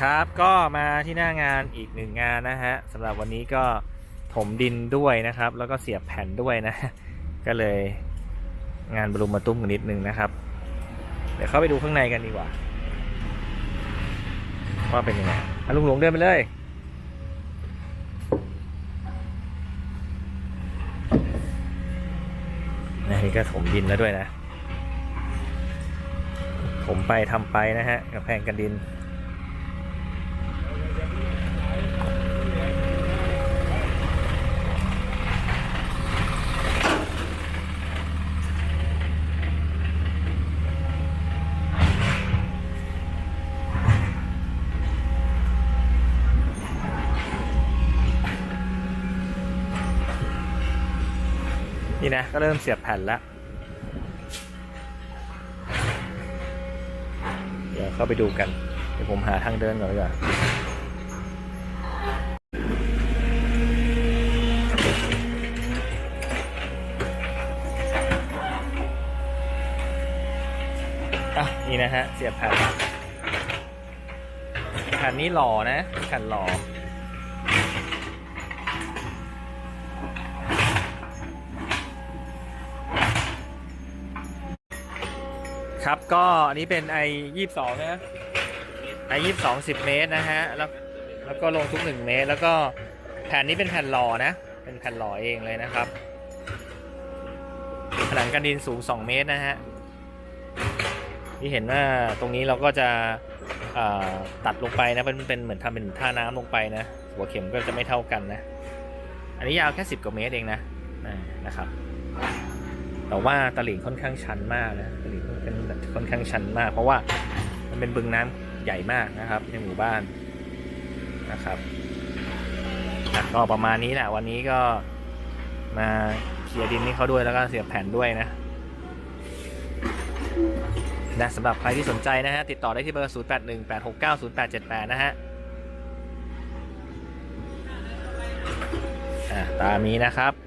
ครับก็มาที่หน้างานอีกหนึ่งงานนะฮะสำหรับวันนี้ก็ถมดินด้วยนะครับ แล้วก็เสียบแผ่นด้วยนะ ก็เลยงานบรุมมาตุ้มกันนิดนึงนะครับ เดี๋ยวเข้าไปดูข้างในกันดีกว่า ว่าเป็นยังไงลุงหลวงเดินไปเลยนะนี่ก็ถมดินแล้วด้วยนะ ถมไปทำไปนะฮะกับแพงกันดิน นี่นะก็เริ่มเสียบแผ่นแล้ว เดี๋ยวเข้าไปดูกัน เดี๋ยวผมหาทางเดินก่อนดีกว่าอะนี่นะฮะ เสียบแผ่นแผ่นนี้หล่อนะแผ่นหล่อ ครับก็อันนี้เป็น i 2 2นะ i 2 2 10เมตรนะฮะแล้วแล้วก็ลงทุก1เมตร แล้วก็แผ่นนี้เป็นแผ่นหล่อนะ เป็นแผ่นหล่อเองเลยนะครับผนังกันดินสูง2เมตรนะฮะที่เห็นว่าตรงนี้เราก็จะตัดลงไปนะเป็นเป็นเหมือนทำเป็นท่าน้ำลงไปนะหัวเข็มก็จะไม่เท่ากันนะ อันนี้ยาวแค่10กว่าเมตรเองนะนะครับ แต่ว่าตลิ่งค่อนข้างชันมากนะตลิ่งเป็นค่อนข้างชันมาก เพราะว่ามันเป็นบึงน้ำใหญ่มากนะครับ ในหมู่บ้านนะครับก็ประมาณนี้แหละวันนี้ก็มาเคลียร์ดินให้เขาด้วยแล้วก็เสียบแผ่นด้วยนะนะสำหรับใครที่สนใจนะฮะ ติดต่อได้ที่เบอร์ 0 8 1 8 6 9 0 8 7 8 นะฮะอะตามนี้นะครับ